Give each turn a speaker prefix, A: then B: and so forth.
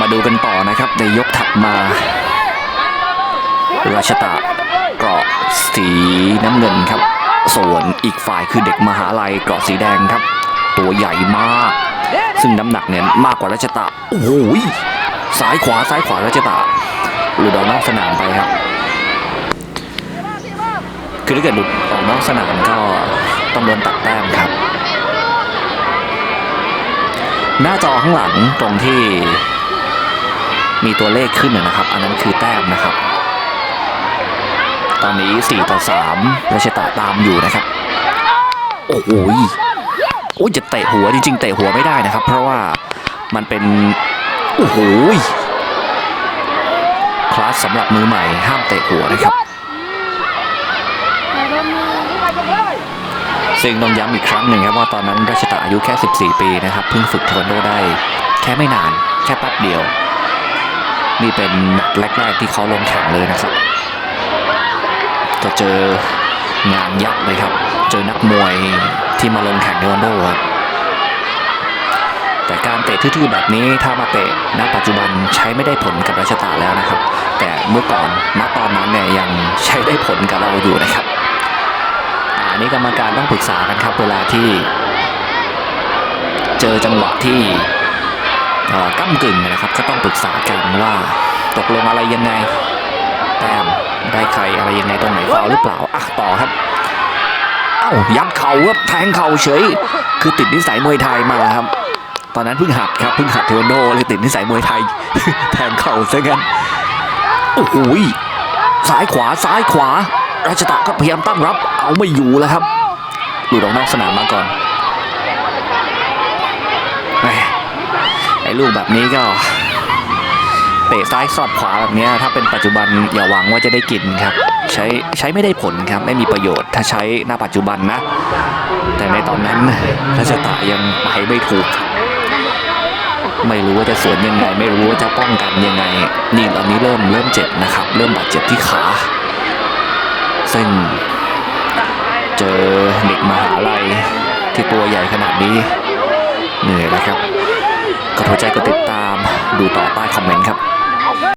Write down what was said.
A: มาดูกันต่อนะครับ ในยกถัดมา ราชตะเกราะสีน้ำเงินครับ ส่วนอีกฝ่ายคือเด็กมหาลัยเกราะสีแดงครับ ตัวใหญ่มาก ซึ่งน้ำหนักเนี่ยมากกว่าราชตะโอ้โหซ้ายขวาซ้ายขวาราชตะหลุดออกนอกสนามไปครับ คือถ้าเกิดหลุดออกนอกสนามก็ต้องโดนตัดแต้มครับ หน้าจอข้างหลังตรงที่ มีตัวเลขขึ้นนะนะครับ อันนั้นคือแต้มนะครับ ตอนนี้ 4 ต่อ3ราชตะตามอยู่นะครับ โอ้โหยโอ้จะเตะหัวจริงๆเตะหัวไม่ได้นะครับ เพราะว่ามันเป็น โอ้โหยคลาสสำหรับมือใหม่ห้ามเตะหัวนะครับ ซึ่งต้องย้ำอีกครั้งหนึ่งครับว่าตอนนั้นรัชตะอายุแค่ 14 ปีนะครับ เพิ่งฝึกเทควันโดได้แค่ไม่นาน แค่แป๊บเดียว นี่เป็นแมตช์แรก ๆ ที่เขาลงแข่งเลยนะครับจะเจองานยักษ์เลยครับ เจอนักมวยที่มาลงแข่งเทควันโดครับแต่การเตะทื่อๆแบบนี้ถ้ามาเตะณปัจจุบันใช้ไม่ได้ผลกับรัชตะแล้วนะครับ แต่เมื่อก่อนณตอนนั้นเนี่ยยังใช้ได้ผลกับเราอยู่นะครับอันนี้กรรมการต้องปรึกษากันครับเวลาที่ เจอจังหวะที่ ก้ากึ่งนะครับ ก็ต้องปรึกษากันว่าตกลงอะไรยังไง แต้มได้ใครอะไรยังไงตรงไหนฟาวหรือเปล่าอะต่อครับเอ้ายัดเข่าครับแทงเข่าเฉย คือติดนิสัยมวยไทยมาครับ ตอนนั้นเพิ่งหัดครับเพิ่งหัดเทควันโดเลยติดนิสัยมวยไทย แทงเข่าซะงั้นโอ้โหยซ้ายขวาซ้ายขวา ราชตะก็พยายามตั้งรับ เอาไม่อยู่แล้วครับหลุดออกนอกสนามมาก่อนแหมไอ้ ลูกแบบนี้ก็เตะซ้ายสอดขวาแบบนี้ถ้าเป็นปัจจุบันอย่าหวังว่าจะได้กินครับ ใช้ใช้ไม่ได้ผลครับไม่มีประโยชน์ถ้าใช้ณปัจจุบันนะ แต่ในตอนนั้นราชตะยังไปไม่ถูก ไม่รู้ว่าจะสวนยังไง ไม่รู้ว่าจะป้องกันยังไง นี่ตอนนี้เริ่มเริ่มเจ็บนะครับ เริ่มบาดเจ็บที่ขาซึ่งเจอเด็กมหาลัยที่ตัวใหญ่ขนาดนี้เหนื่อยแล้วครับ ก็หัวใจก็ติดตามดูต่อใต้คอมเมนต์ครับ